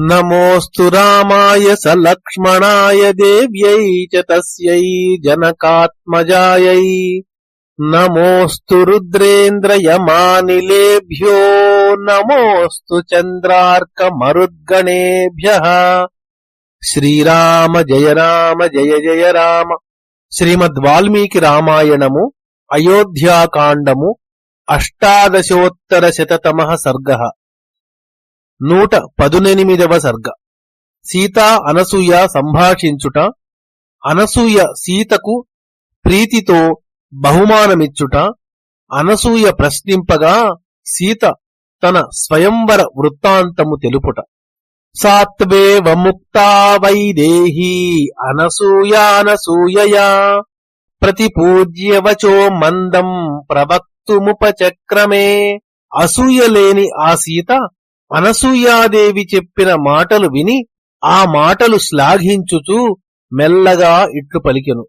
నమోస్తు రామాయ స లక్ష్మణాయ దేవ్యై చ తస్యై జనకాత్మజాయై. నమోస్తు రుద్రేంద్రయమానిలేభ్యో నమోస్తు చంద్రార్కమరుద్గణేభ్య. శ్రీరామ జయ రామ జయ జయ రామ. శ్రీమద్ వాల్మీకి రామాయణము అయోధ్యాకాండము అష్టాదశోత్తర శతతమ సర్గ. నూట పదునెనిమిదవ సర్గ. సీత అనసూయ సంభాషించుట అనసూయ సీతకు ప్రీతితో బహుమానమిచ్చుట అనసూయ ప్రశ్నింపగా సీత తన స్వయంవర వృత్తాంతము తెలుపుట. సాత్వేవ ముక్తా వైదేహీ అనసూయానసూయయా ప్రతిపూజ్యవచో మందం ప్రవక్తుముపచక్రమే. అసూయలేని ఆ సీత అనసూయాదేవి చెప్పిన మాటలు విని ఆ మాటలు శ్లాఘించుతూ మెల్లగా ఇట్లు పలికెను.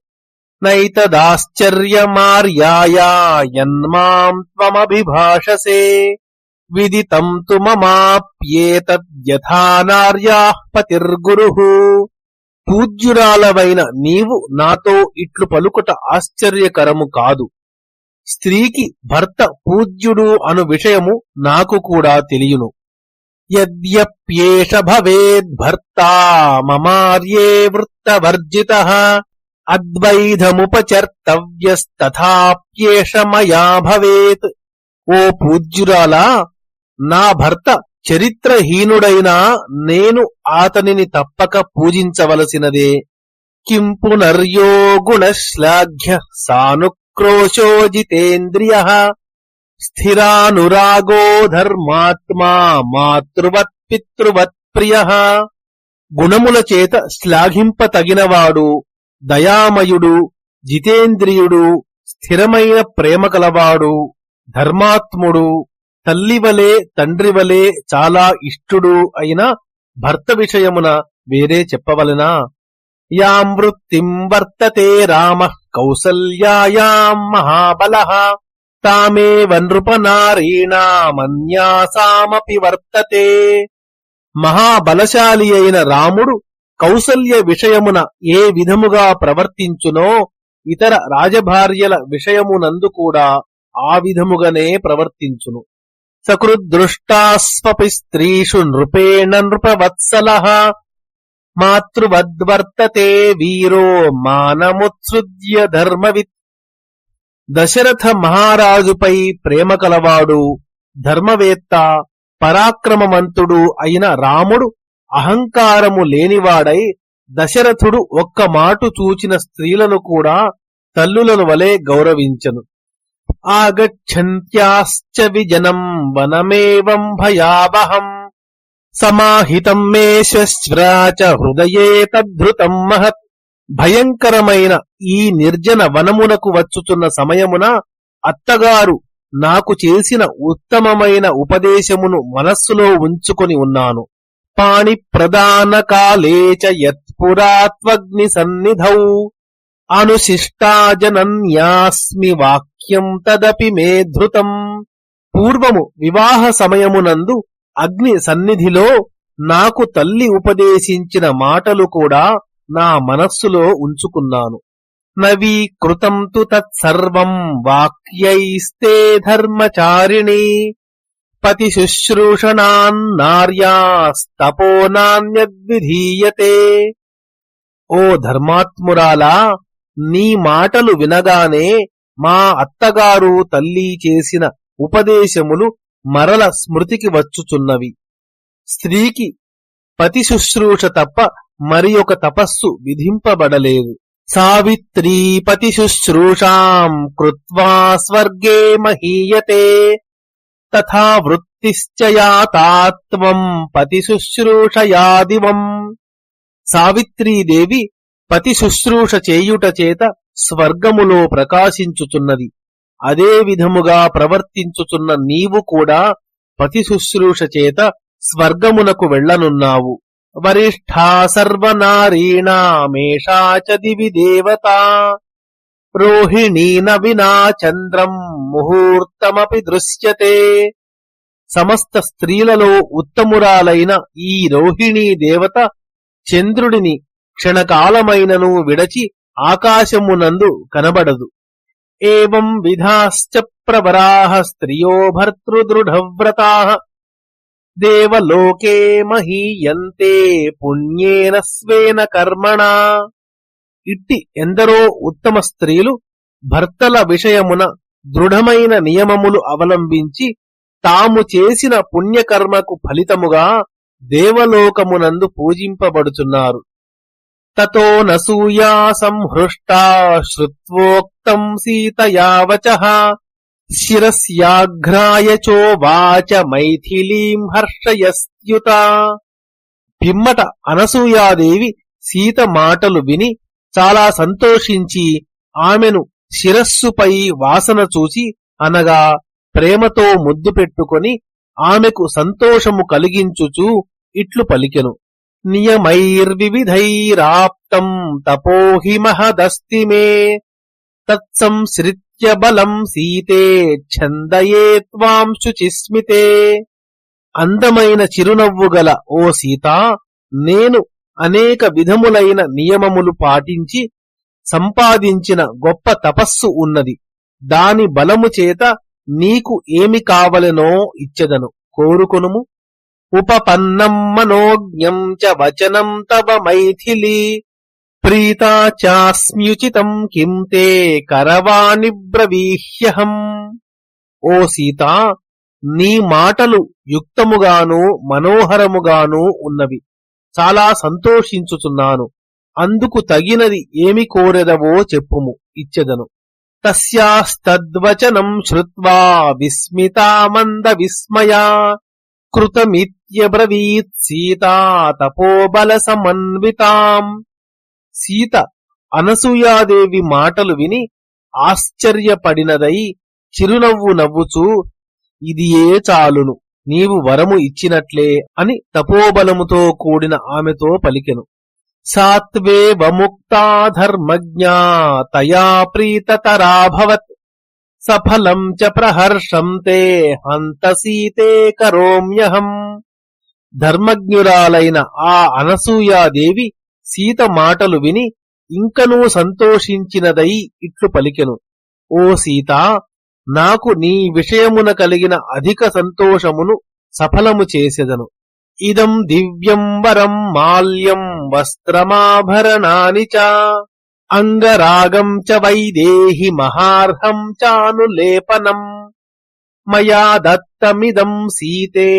నైతదాశ్చర్యమార్యాయా త్వమభిభాషసే. విదితం తు మమాప్యేతద్యథానార్యా పతిర్గురు. పూజ్యురాలవైన నీవు నాతో ఇట్లు పలుకుట ఆశ్చర్యకరము కాదు. స్త్రీకి భర్త పూజ్యుడు అను విషయము నాకు కూడా తెలియను. యద్యప్యేష భవేద్భర్తా మమార్యే వృత్తవర్జిత అద్వైధముపచర్తవ్యస్తాప్యేష మయా భవేత్ ఓ పూజ్యురాలా నా భర్త చరిత్రహీనుడైనా నేను ఆతనిని తప్పక పూజించవలసినదే. కిం పునర్యో గుణశ్లాఘ్య సానుక్రోశో జితేంద్రియ స్థిరానురాగో ధర్మాత్మా మాతృవత్ పితృవత్ ప్రియ గుణముల చేత శ్లాఘింపతగినవాడు దయామయుడు జితేంద్రియుడు స్థిరమైన ప్రేమ కలవాడు ధర్మాత్ముడు తల్లివలే తండ్రివలే చాలా ఇష్టుడు అయిన భర్త విషయమున వేరే చెప్పవలనా? యాం వృత్తిం వర్తతే రామ కౌసల్యాయాం మహాబల। తామేవ నృపనారీణామన్యాసామపి వర్తతే. మహాబలశాలి అయిన రాముడు కౌసల్య విషయమున ఏ విధముగా ప్రవర్తించునో ఇతర రాజభార్యల విషయమునందు కూడా ఆ విధముగానే ప్రవర్తించును. సకృదృష్టాస్వపి స్త్రీషు నృపేణ నృపవత్సల. మాతృవద్వర్తతే వీరో మానముత్సృజ్య ధర్మవిత్ దశరథ మహారాజుపై ప్రేమ కలవాడు ధర్మవేత్త పరాక్రమవంతుడు అయిన రాముడు అహంకారము లేనివాడై దశరథుడు ఒక్క మాటు చూచిన స్త్రీలను కూడా తల్లులను వలె గౌరవించను. ఆగచ్చంత్యాశ్చ విజనం వనమేవం భయావహం సమాహితం మే శ్వశ్రాచ హృదయే తద్ధృతం మహత్. భయంకరమైన ఈ నిర్జన వనమునకు వచ్చుచున్న సమయమున అత్తగారు నాకు చేసిన ఉత్తమమైన ఉపదేశమును మనస్సులో ఉంచుకొని ఉన్నాను. పాణి ప్రధాన కాలేచ యత్పురాత్వగ్ని సన్నిధౌ. అనుశిష్టాజనన్యాస్మి వాక్యం తదపి మే ధృతం. పూర్వము వివాహ సమయమునందు అగ్ని సన్నిధిలో నాకు తల్లి ఉపదేశించిన మాటలు కూడా నా మనస్సులో ఉంచుకున్నాను. నవీకృతం తు తత్సర్వం వాక్యైస్తే ధర్మచారిణి పతి శుశ్రూషణాన్నార్యాస్తపో నాణ్యద్విధీయతే ఓ ధర్మాత్మురాలా నీ మాటలు వినగానే మా అత్తగారు తల్లి చేసిన ఉపదేశములు మరల స్మృతికి వచ్చుచున్నవి. స్త్రీకి పతి శుశ్రూష తప్ప మరి ఒక తపస్సు విధింపబడలేదు. సావిత్రీ పతి శుశ్రూషాం కృత్వా స్వర్గే మహీయతే తథా వృత్తిశ్చయాతాత్వం పతి శుశ్రూషయాదివం సావిత్రీదేవి పతి శుశ్రూష చేయుట చేత స్వర్గములో ప్రకాశించుచున్నది. అదే విధముగా ప్రవర్తించుచున్న నీవు కూడా పతి శుశ్రూష చేత స్వర్గమునకు వెళ్ళనున్నావు వరిష్ఠా సర్వనారీణామేషా చ దివి దేవత. రోహిణీ నవినా చంద్రం ముహూర్తమపి దృశ్యతే. సమస్త స్త్రీలలో ఉత్తమురాలైన ఈ రోహిణీ దేవత చంద్రుడిని క్షణకాలమైనను విడచి ఆకాశమునందు కనబడదు. ఏం విధాశ్చ ప్రవరాహ స్త్రియో భర్తృదృఢవ్రతా దేవలోకే మహీయంతే పుణ్యేన స్వేన కర్మణా. ఇట్టి ఎందరో ఉత్తమ స్త్రీలు భర్తల విషయమున దృఢమైన నియమములు అవలంబించి తాము చేసిన పుణ్యకర్మకు ఫలితముగా దేవలోకమునందు పూజింపబడుచున్నారు తతో నసూయా సంహృష్టా శ్రుత్వోక్తం సీతయావచ శిరస్యాఘ్రాయ చోవాచ మైథిలీం హర్షయస్యుత పిమ్మట అనసూయాదేవి సీత మాటలు విని చాలా సంతోషించి ఆమెను శిరస్సుపై వాసన చూచి అనగా ప్రేమతో ముద్దు పెట్టుకొని ఆమెకు సంతోషము కలిగించుచూ ఇట్లు పలికెను. నియమైర్వివిధైరాప్తం తపోహిమహదస్తి మే తత్సంశ్రిత్య బలం సీతే ఛందయే త్వాం శుచిస్మితే. అందమైన చిరునవ్వు గల ఓ సీత నేను అనేక విధములైన నియమములు పాటించి సంపాదించిన గొప్ప తపస్సు ఉన్నది. దాని బలము చేత నీకు ఏమి కావలెనో ఇచ్చదను. కోరుకొనుము. ఉపపన్నం మనోజ్ఞం చ వచనం తవ మైథిలి. ప్రీతా చాస్మ్యుచితం కిం తే కరవాణి బ్రవీహ్యహం. ఓ సీత నీ మాటలు యుక్తముగాను మనోహరముగాను ఉన్నవి. చాలా సంతోషించుచున్నాను. అందుకు తగినది ఏమి కోరెదవో చెప్పుము ఇచ్చెదను. తస్యాస్తద్వచనం శ్రుత్వా విస్మితామంద విస్మయా. కృతమిత్యబ్రవీత్ సీతా తపోబల సమన్వితాం. సీత అనసూయాదేవి మాటలు విని ఆశ్చర్యపడినదై చిరునవ్వు నవ్వుచూ ఇది ఏ చాలును? నీవు వరము ఇచ్చినట్లే అని తపోబలముతో కూడిన ఆమెతో పలికెను. సాత్వేవ ముక్తా ధర్మజ్ఞా తయా ప్రీతతరాభవత్ సఫలం చ ప్రహర్షం తే హంత సీతే కరోమ్యహం. ధర్మజ్ఞురాలైన ఆ అనసూయాదేవి సీత మాటలు విని ఇంకనూ సంతోషించినదై ఇట్లు పలికెను. ఓ సీత నాకు నీ విషయమున కలిగిన అధిక సంతోషమును సఫలము చేసెదను. ఇదం దివ్యం వరం మాల్యం వస్త్రమాభరణాని చ. అంగరాగం చ వైదేహి మహార్హం చానులేపనం మయా దత్తమిదం సీతే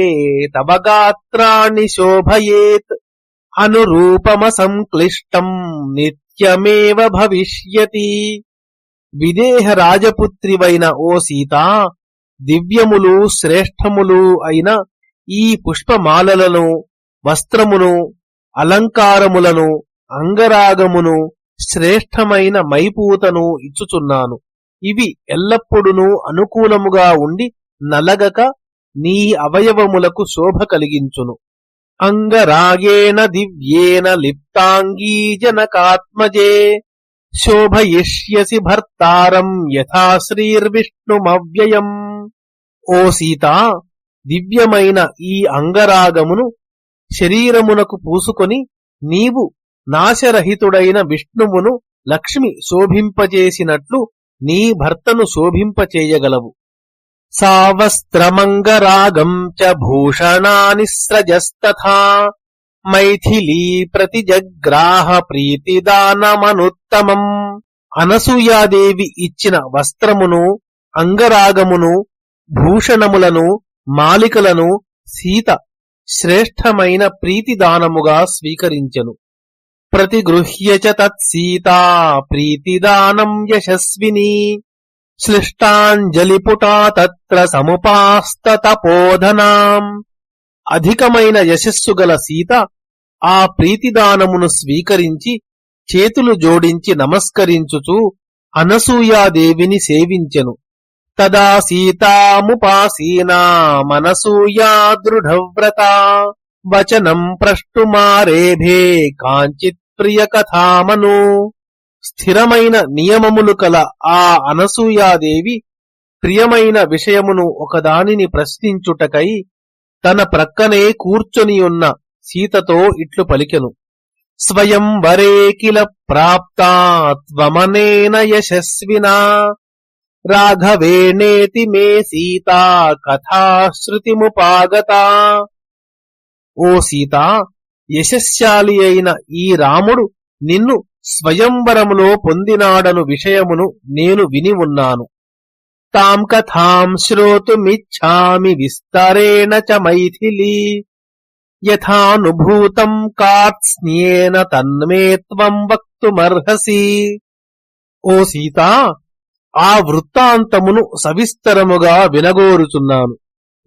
తవ గాత్రాణి శోభయేత్. అనురూపమ సంక్లిష్టం నిత్యమేవ భవిష్యతి విదేహ రాజపుత్రివైన ఓ సీత దివ్యములు శ్రేష్టములు అయిన ఈ పుష్పమాలలను వస్త్రమును అలంకారములను అంగరాగమును శ్రేష్టమైన మైపూతను ఇచ్చుచున్నాను. ఇవి ఎల్లప్పుడూ అనుకూలముగా ఉండి నలగక నీ అవయవములకు శోభ కలిగించును. అంగరాగేణ దివ్యేన లిప్తాంగీ జనకాత్మజే శోభయిష్యసి భర్తారం యథా శ్రీర్విష్ణుమవ్యయం. ఓ సీత దివ్యమైన ఈ అంగరాగమును శరీరమునకు పూసుకొని నీవు నాశరహితుడైన విష్ణువును లక్ష్మి శోభింపజేసినట్లు నీ భర్తను శోభింపచేయగలవు. సావస్త్రమంగరాగం చ భూషణాని స్రజస్తథా మైథిలీ ప్రతిజగ్రాహ ప్రీతిదానమనుత్తమం అనసూయాదేవి ఇచ్చిన వస్త్రమును అంగరాగమును భూషణములను మాలికలను సీత శ్రేష్టమైన ప్రీతిదానముగా స్వీకరించెను. ప్రతిగృహ్య చ తత్సీతా ప్రీతిదానం యశస్విని. శ్లిష్టాంజలిపుటా తత్ర సముపాస్తతపోధనాం. అధికమైన యశస్సు గల సీత ఆ ప్రీతిదానమును స్వీకరించి చేతులు జోడించి నమస్కరించుచు అనసూయాదేవిని సేవించెను. తదా సీతాముపాసీనా మనసూయా దృఢవ్రత. వచనం ప్రష్టుమారేభే కాంచిత్ ప్రియ కథామను స్థిరమైన నియమములు కల ఆ అనసూయాదేవి ప్రియమైన విషయమును ఒకదానిని ప్రశ్నించుటకై తన ప్రక్కనే కూర్చొనియున్న సీతతో ఇట్లు పలికెను. స్వయం వరే కిల ప్రాప్తా యశస్వినా. రాఘవేణేతి మే సీత కథాశ్రుతిముపాగత ఓ సీత యశస్శాలి అయిన ఈ రాముడు నిన్ను స్వయంవరములో పొందినాడను విషయమును నేను విని ఉన్నాను. తాం కథాం శ్రోతుమిచ్చామి విస్తరేణ చ మైథిలీ. యథానుభూతం కార్త్స్న్యేన తన్మే త్వం వక్తుమర్హసి. ఓ సీత ఆ వృత్తాంతమును సవిస్తరముగా వినగోరుచున్నాను.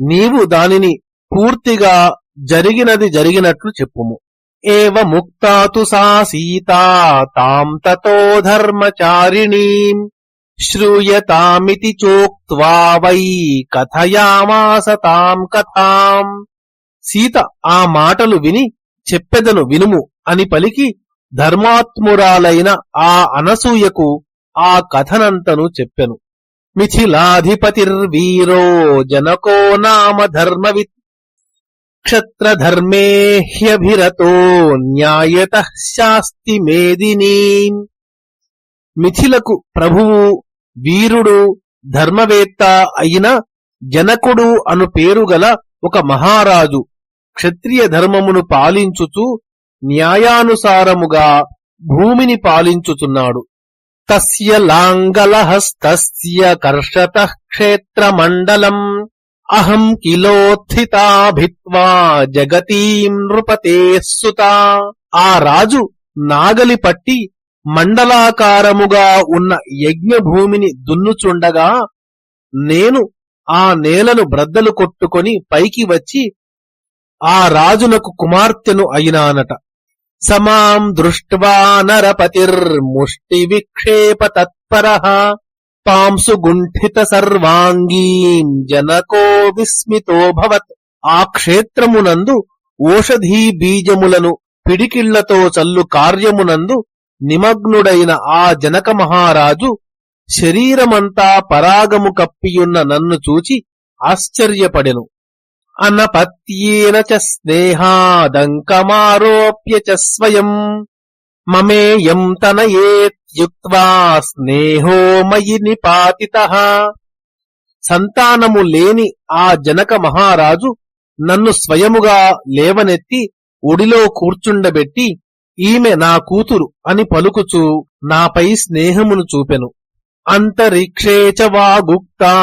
నీవు దానిని పూర్తిగా జరిగినది జరిగినట్లు చెప్పుము. ఏవ ముక్తాతు సా సీత తాం తతో ధర్మచారిణీం. శ్రూయతామితి చోక్త్వా వై కథయామాస తాం కథాం. సీత ఆ మాటలు విని చెప్పెదను వినుము అని పలికి ధర్మాత్మురాలైన ఆ అనసూయకు ఆ కథనంతను చెప్పెను. మిథిలాధిపతిర్వీరో జనకో నామ ధర్మవిత్ క్షత్రధర్మే హ్యభిరతో న్యాయత శాస్తి మేదినీ మిథిలకు ప్రభువు వీరుడు ధర్మవేత్త అయిన జనకుడు అను పేరుగల ఒక మహారాజు క్షత్రియ ధర్మమును పాలించుచు న్యాయానుసారముగా భూమిని పాలించుచున్నాడు. తస్య లాంగలహస్తస్య కర్షత క్షేత్రమండలం. అహం కిలోత్థితా భిత్వా జగతీం నృపతే సుత. ఆ రాజు నాగలి పట్టి మండలాకారముగా ఉన్న యజ్ఞభూమిని దున్నుచుండగా నేను ఆ నేలను బ్రద్దలు కొట్టుకొని పైకి వచ్చి ఆ రాజునకు కుమార్తెను అయినానట. సమాం దృష్ట్వా నరపతిర్ముష్టి విక్షేప తత్పర. పాంసు గుంఠిత సర్వాంగీం జనకో విస్మితోభవత్ ఆ క్షేత్రమునందు ఓషధీ బీజములను పిడికిళ్ళతో చల్లు కార్యమునందు నిమగ్నుడైన ఆ జనక మహారాజు శరీరమంతా పరాగము కప్పియున్న నన్ను చూచి ఆశ్చర్యపడెను. అనపత్యేన చ స్నేహాదంకమారోప్య చ స్వయం. మమేయం యుక్వా స్నేహో మయి నిపాతిత. సంతానము లేని ఆ జనక మహారాజు నన్ను స్వయముగా లేవనెత్తి ఒడిలో కూర్చుండబెట్టి ఈమె నా కూతురు అని పలుకుచూ నాపై స్నేహమును చూపెను. అంతరిక్షే చ వాగుప్తా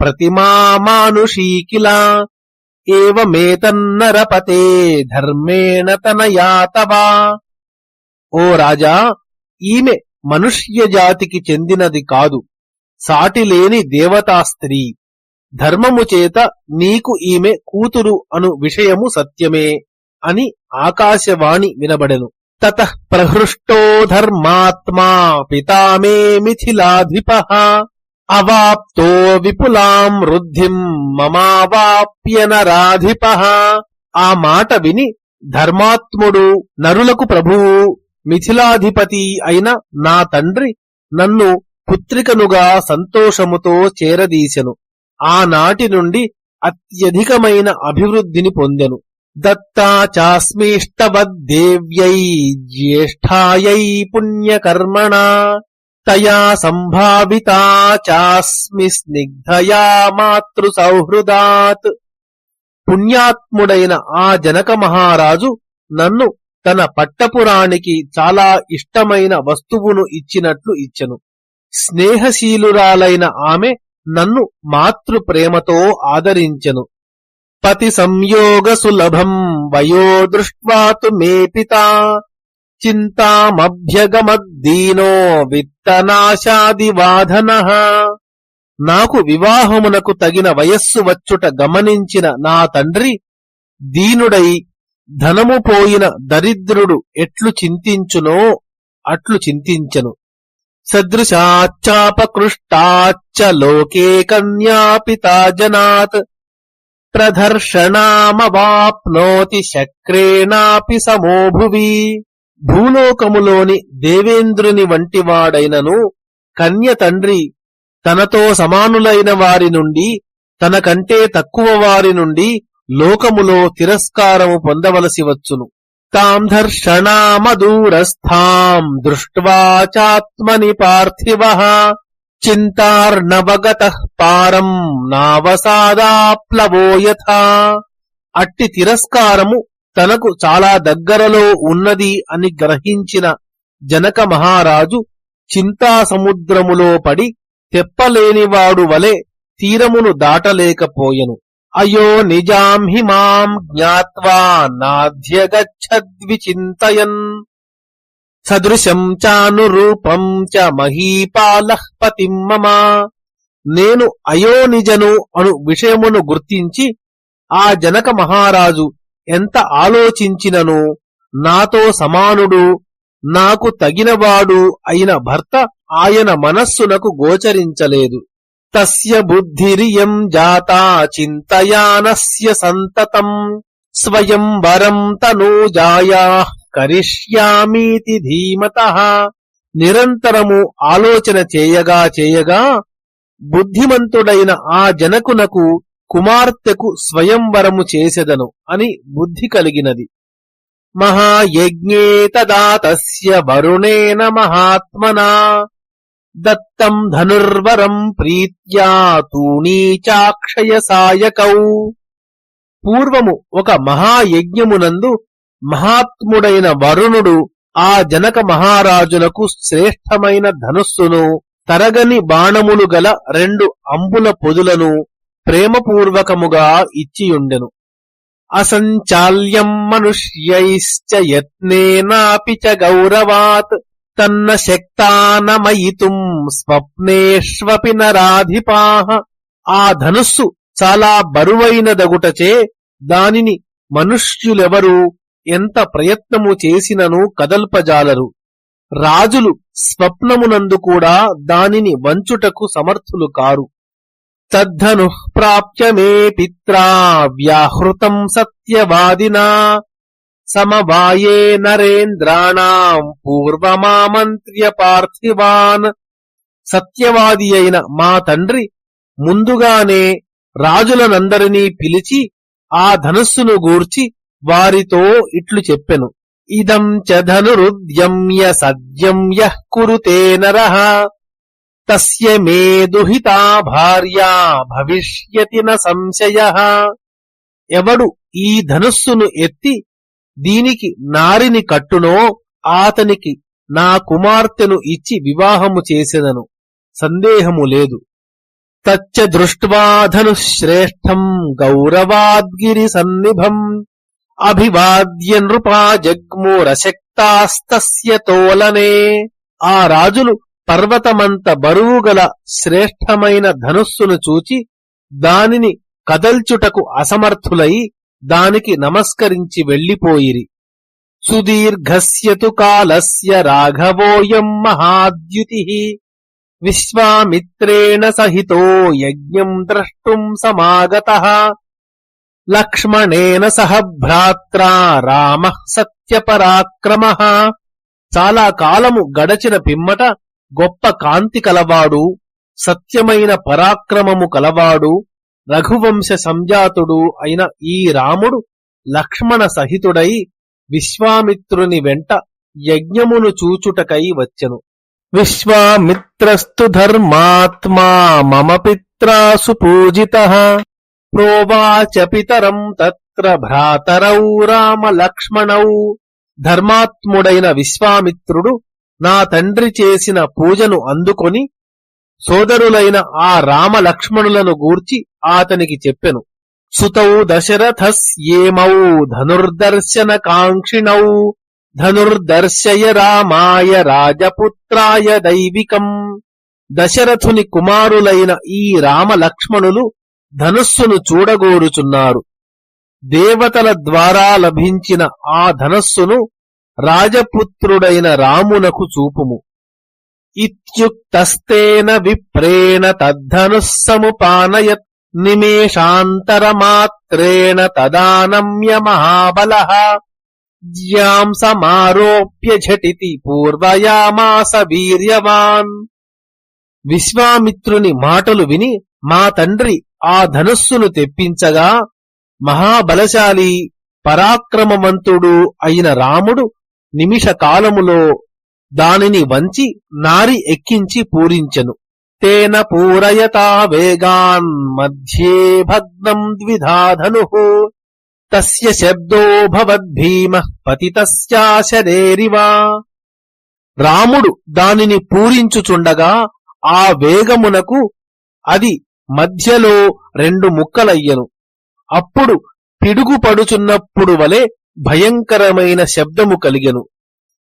ప్రతిమా మానుషీకిలా. ఏవమేతన్నరపతే ధర్మేణ తనయాతవా. ఓ రాజా ఈమె మనుష్య జాతికి చెందినది కాదు. సాటిలేని దేవతా స్త్రీ. ధర్మము చేత నీకు ఈమె కూతురు అను విషయము సత్యమే అని ఆకాశవాణి వినబడెను. తత ప్రహృష్టో ధర్మాత్మా పితామే మిథిలాధిప. అవాప్తో విపులాం వృద్ధిం మమావాప్య నరాధిప. ఆ మాట విని ధర్మాత్ముడు నరులకు ప్రభువు మిథిలాధిపతి అయిన నా తండ్రి నన్ను పుత్రికనుగా సంతోషముతో చేరదీశెను ఆనాటి నుండి అత్యధికమైన అభివృద్ధిని పొందెను. దత్తా చాస్మిష్టవద్దేవ్యై జ్యేష్ఠాయై పుణ్యకర్మణా తయా సంభావితా చాస్మి స్నిగ్ధయా మాతృ సౌహృదాత్ పుణ్యాత్ముడైన ఆ జనక మహారాజు నన్ను తన పట్టపురానికి చాలా ఇష్టమైన వస్తువును ఇచ్చినట్లు ఇచ్చెను. స్నేహశీలురాలైన ఆమె నన్ను మాతృ ప్రేమతో ఆదరించెను. పతి సంయోగ సులభం వయో దృష్ట్వాతు మే పితా. చింతామభ్యగమద్దీనో విత్తనాశాదివాధన. నాకు వివాహమునకు తగిన వయస్సు వచ్చుట గమనించిన నా తండ్రి దీనుడై ధనము పోయిన దరిద్రుడు ఎట్లు చింతించునో అట్లు చింతించను. సదృశాచాపకృష్టాచ్చ లోకే కన్యాపితా జనాత్. ప్రదర్శనామవాప్నోతి శక్రేణాపి సమోభువి భూలోకములోని దేవేంద్రుని వంటివాడైనను కన్య తండ్రి తనతో సమానులైన వారి నుండి తనకంటే తక్కువ వారి నుండి లోకములో తిరస్కారము పొందవలసి వచ్చును. తాం ధర్షణామదూరస్థాం దృష్ట్వాచాత్మని పార్థివ చింతార్ణవగత పారం నావసాదాప్లవో యథా. అట్టి తిరస్కారము తనకు చాలా దగ్గరలో ఉన్నది అని గ్రహించిన జనక మహారాజు చింతా సముద్రములో పడి తెప్పలేనివాడు వలె తీరమును దాటలేకపోయెను. అయో నిజాం హి మాం జ్ఞాత్వా నాధ్యగచ్చద్విచింతయన్ సదృశం చానురూపం చ మహీపాలః పతిం మమ నేను అయోనిజను అను విషయమును గుర్తించి ఆ జనక మహారాజు ఎంత ఆలోచించినను? నాతో సమానుడు నాకు తగినవాడు అయిన భర్త ఆయన మనస్సునకు గోచరించలేదు. తస్య బుద్ధిరియం జాతా చింతయానస్య సంతతం. స్వయం వరం తనూజాయా కరిష్యామీతి ధీమత. నిరంతరము ఆలోచన చేయగా చేయగా బుద్ధిమంతుడైన ఆ జనకునకు కుమార్తెకు స్వయంవరము చేసెదను అని బుద్ధి కలిగినది. మహాయజ్ఞే తదా తస్య వరుణేన మహాత్మనా. దత్తం ధనుర్వరం ప్రీత్యా తూణీచాక్షయ సాయకౌ. పూర్వము ఒక మహాయజ్ఞమునందు మహాత్ముడైన వరుణుడు ఆ జనక మహారాజునకు శ్రేష్టమైన ధనుస్సును తరగని బాణములు గల రెండు అంబుల పొదులను ప్రేమపూర్వకముగా ఇచ్చియుండెను. అసంచాల్యం మనుష్యైశ్చ యత్నేనాపి చ గౌరవాత్. తన్న శక్తానమయితుం స్వప్నేష్వపి నరాధిపాహ ఆ ధనుస్సు చాలా బరువైనదగుటచే దానిని మనుష్యులెవరూ ఎంత ప్రయత్నము చేసినను కదల్పజాలరు. రాజులు స్వప్నమునందు కూడా దానిని వంచుటకు సమర్థులు కారు. తద్ధను ప్రాప్య మే పిత్రా వ్యాహృతం సత్యవాదినా. సమవాయే నరేంద్రాణాం పూర్వమామంత్ర్య పార్థివాన్ సత్యవాది అయిన మా తండ్రి ముందుగానే రాజులనందరినీ పిలిచి ఆ ధనుస్సును గూర్చి వారితో ఇట్లు చెప్పెను. ఇదం చ ధనురుద్యమ్య సద్యం యః కురుతే నరః। తస్య మే దుహితా భార్యా భవిష్యతి న సంశయ। ఎవడు ఈ ధనుస్సును ఎత్తి దీనికి నారిని కట్టునో ఆతనికి నా కుమార్తెను ఇచ్చి వివాహము చేసెదను. సందేహము లేదు. తచ్చ దృష్ట్వాధను శ్రేష్టం గౌరవాద్గిరి సన్నిభం. అభివాద్య నృపా జగ్మురశక్తాస్తస్య తోలనే. ఆ రాజులు పర్వతమంత బరువుగల శ్రేష్టమైన ధనుస్సును చూచి దానిని కదల్చుటకు అసమర్థులై దానికి నమస్కరించి వెళ్ళిపోయిరి సుదీర్ఘస్యతు కాలస్య రాఘవోయం మహాద్యుతి. విశ్వామిత్రేణ సహితో యజ్ఞం ద్రష్టుం సమాగత. లక్ష్మణేన సహ భ్రాత్రా రామ సత్యపరాక్రమ. చాలా కాలము గడచిన పిమ్మట గొప్ప కాంతి కలవాడు సత్యమైన పరాక్రమము కలవాడు రఘువంశ సంజాతుడు అయిన ఈ రాముడు లక్ష్మణ సహితుడై విశ్వామిత్రుని వెంట యజ్ఞమును చూచుటకై వచ్చెను. విశ్వామిత్రస్తు ధర్మాత్మా మమ పిత్రాసు పూజిత. ప్రోవాచ పితరం తత్ర భ్రాతరౌ రామ లక్ష్మణౌ. ధర్మాత్ముడైన విశ్వామిత్రుడు నా తండ్రి చేసిన పూజను అందుకొని సోదరులైన ఆ రామ లక్ష్మణులను గూర్చి ఆతనికి చెప్పెను. సుతౌ దశరథస్యేమౌ ధనుర్దర్శన కాంక్షిణౌ ధనుర్దర్శయ రామాయ రాజపుత్రాయ దైవికం. దశరథుని కుమారులైన ఈ రామ లక్ష్మణులు ధనుస్సును చూడగోరుచున్నారు. దేవతల ద్వారా లభించిన ఆ ధనస్సును రాజపుత్రుడైన రామునకు చూపుము. ఇత్యుక్తస్తేన విప్రేణ తద్ధనుస్సముపానయత్ నిమేషాంతరమాత్రేణ తదానమ్య మహాబల జ్యాం సమారోప్య ఝటితి పూర్వయామాస వీర్యవాన్ విశ్వామిత్రుని మాటలు విని మా తండ్రి ఆ ధనుస్సును తెప్పించగా మహాబలశాలి పరాక్రమవంతుడు అయిన రాముడు నిమిష కాలములో దానిని వంచి నారి ఎక్కించి పూరించెను. తేన పూరయతా వేగాన్ మధ్యే భగ్నం ద్విధాధను. తస్య శబ్దో భవద్భీమ పతితస్యాశరేరివా రాముడు దానిని పూరించుచుండగా ఆ వేగమునకు అది మధ్యలో రెండు ముక్కలయ్యను. అప్పుడు పిడుగుపడుచున్నప్పుడు వలె భయంకరమైన శబ్దము కలిగెను.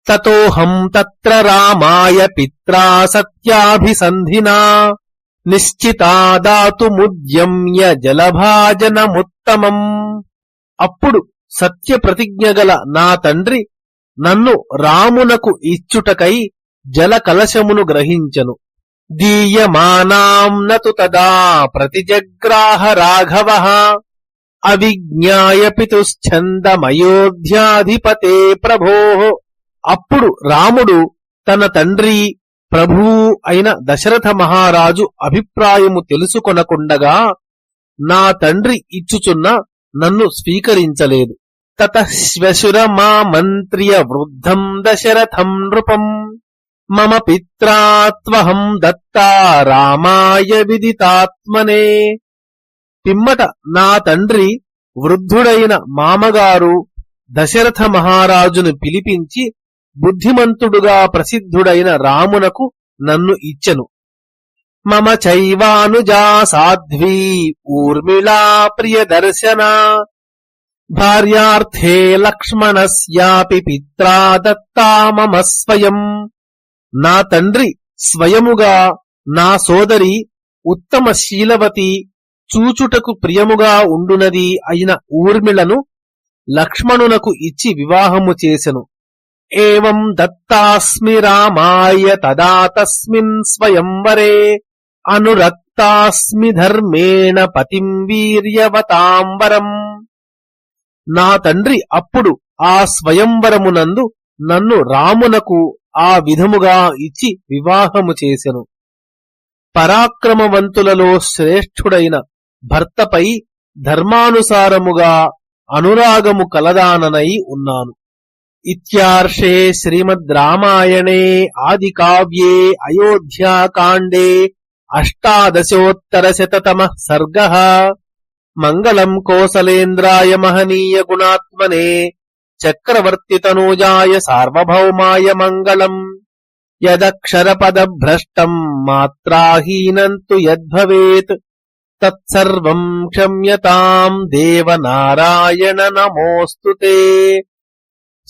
తతోహం తత్ర రామాయ పిత్రా సత్యాభిసంధినా నిశ్చితాదాతుముద్యమ్య జలభాజనముత్తమం. అప్పుడు సత్య ప్రతిజ్ఞగల నా తండ్రి నన్ను రామునకు ఇచ్చుటకై జల కలశమును గ్రహించను. దీయమానాం నతు తదా ప్రతిజగ్రాహ రాఘవ. అవిజ్ఞాయ పితుశ్చందమయోధ్యాధిపతే ప్రభో. అప్పుడు రాముడు తన తండ్రి ప్రభూ అయిన దశరథ మహారాజు అభిప్రాయము తెలుసుకొనకుండగా నా తండ్రి ఇచ్చుచున్న నన్ను స్వీకరించలేదు. తతశ్వశురమా మంత్రియ వృద్ధం దశరథం నృపం. మమ పిత్రాత్వహం దత్తా రామాయ విదితాత్మనే. పిమ్మట నా తండ్రి వృద్ధుడైన మామగారు దశరథ మహారాజును పిలిపించి బుద్ధిమంతుడుగా ప్రసిద్ధుడైన రామునకు నన్ను ఇచ్చెను. మమ చైవానుజా సాధ్వీ ఊర్మిళా ప్రియదర్శన భార్యార్థే లక్ష్మణస్యాపి పిత్రా దత్తా మమ స్వయం. నా తండ్రి స్వయముగా నా సోదరి ఉత్తమ శీలవతి చూచుటకు ప్రియముగా ఉండునది అయిన ఊర్మిళను లక్ష్మణునకు ఇచ్చి వివాహము చేసెను. ఏం దత్తాస్మి రామాయ తదా తస్మిన్ స్వయంవరే అనురక్తాస్మి ధర్మేణ పతిం వీర్యవతాంబరం నా తండ్రి అప్పుడు ఆ స్వయంవరమునందు నన్ను రామునకు ఆ విధముగా ఇచ్చి వివాహము చేసెను. పరాక్రమవంతులలో శ్రేష్ఠుడైన భర్తపై ధర్మానుసారముగా అనురాగము కలదాననై ఉన్నాను. ఇత్యార్షే శ్రీమద్ రామాయణే ఆది కావ్యే అయోధ్యాకాండే అష్టాదశోత్తరశతతమః సర్గः మంగళం కోసలేంద్రాయ మహనీయ గుణాత్మనే చక్రవర్తితనూజాయ సార్వభౌమాయ మంగళం యదక్షరపదభ్రష్టం మాత్రాహీనం తు యద్భవేత్ తత్సర్వం క్షమ్యతాం దేవనారాయణ నమోస్తుతే